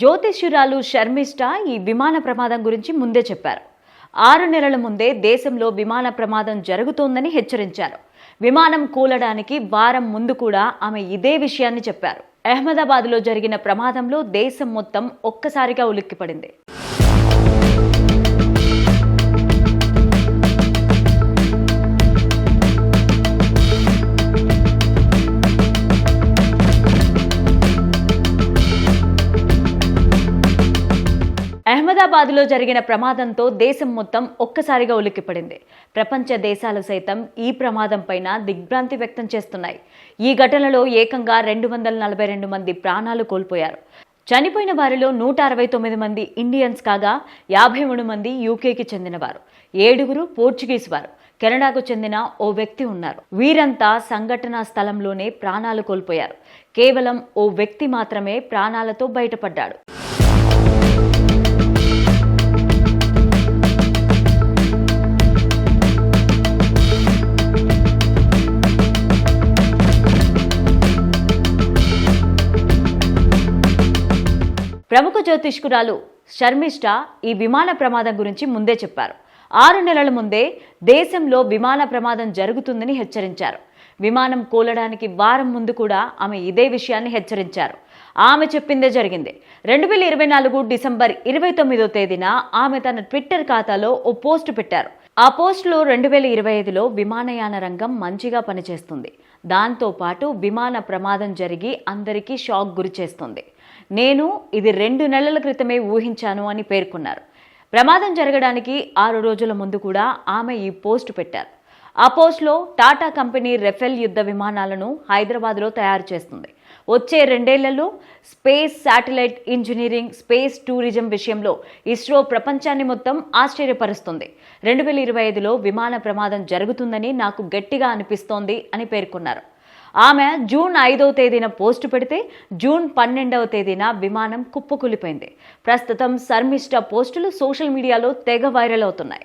జ్యోతిష్యురాలు షర్మిష్ట ఈ విమాన ప్రమాదం గురించి ముందే చెప్పారు. ఆరు నెలల ముందే దేశంలో విమాన ప్రమాదం జరుగుతోందని హెచ్చరించారు. విమానం కూలడానికి వారం ముందు కూడా ఆమె ఇదే విషయాన్ని చెప్పారు. అహ్మదాబాద్లో జరిగిన ప్రమాదంలో దేశం మొత్తం ఒక్కసారిగా ఉలిక్కిపడింది. అహ్మదాబాద్లో జరిగిన ప్రమాదంతో దేశం మొత్తం ఒక్కసారిగా ఉలిక్కిపడింది. ప్రపంచ దేశాలు సైతం ఈ ప్రమాదం పైన దిగ్భ్రాంతి వ్యక్తం చేస్తున్నాయి. ఈ ఘటనలో ఏకంగా రెండు వందల నలభై రెండు మంది ప్రాణాలు కోల్పోయారు. చనిపోయిన వారిలో నూట అరవై తొమ్మిది మంది ఇండియన్స్ కాగా యాభై మూడు మంది యూకేకి చెందినవారు. ఏడుగురు పోర్చుగీస్ వారు. కెనడాకు చెందిన ఓ వ్యక్తి ఉన్నారు. వీరంతా సంఘటనా స్థలంలోనే ప్రాణాలు కోల్పోయారు. కేవలం ఓ వ్యక్తి మాత్రమే ప్రాణాలతో బయటపడ్డాడు. ప్రముఖ జ్యోతిష్కురాలు శర్మిష్ట ఈ విమాన ప్రమాదం గురించి ముందే చెప్పారు. ఆరు నెలల ముందే దేశంలో విమాన ప్రమాదం జరుగుతుందని హెచ్చరించారు. విమానం కూలడానికి వారం ముందు కూడా ఆమె ఇదే విషయాన్ని హెచ్చరించారు. ఆమె చెప్పిందే జరిగింది. రెండు వేల ఇరవై నాలుగు డిసెంబర్ ఇరవై తొమ్మిదో తేదీన ఆమె తన ట్విట్టర్ ఖాతాలో ఓ పోస్ట్ పెట్టారు. ఆ పోస్ట్లో రెండు వేల ఇరవై ఐదులో విమానయాన రంగం మంచిగా పనిచేస్తుంది. దాంతో పాటు విమాన ప్రమాదం జరిగి అందరికీ షాక్ గురిచేస్తుంది నేను ఇది రెండు నెలల క్రితమే ఊహించాను అని పేర్కొన్నారు. ప్రమాదం జరగడానికి ఆరు రోజుల ముందు కూడా ఆమె ఈ పోస్ట్ పెట్టారు. ఆ పోస్ట్లో టాటా కంపెనీ రెఫెల్ యుద్ధ విమానాలను హైదరాబాద్లో తయారు చేస్తుంది. వచ్చే రెండేళ్ళలో space satellite engineering space tourism విషయంలో ఇస్రో ప్రపంచాన్ని మొత్తం ఆశ్చర్యపరుస్తుంది. రెండు వేల ఇరవై ఐదులో విమాన ప్రమాదం జరుగుతుందని నాకు గట్టిగా అనిపిస్తోంది అని పేర్కొన్నారు. ఆమె జూన్ ఐదవ తేదీన పోస్టు పెడితే జూన్ పన్నెండవ తేదీన విమానం కుప్పకూలిపోయింది. ప్రస్తుతం శర్మిష్ట పోస్టులు సోషల్ మీడియాలో తెగ వైరల్ అవుతున్నాయి.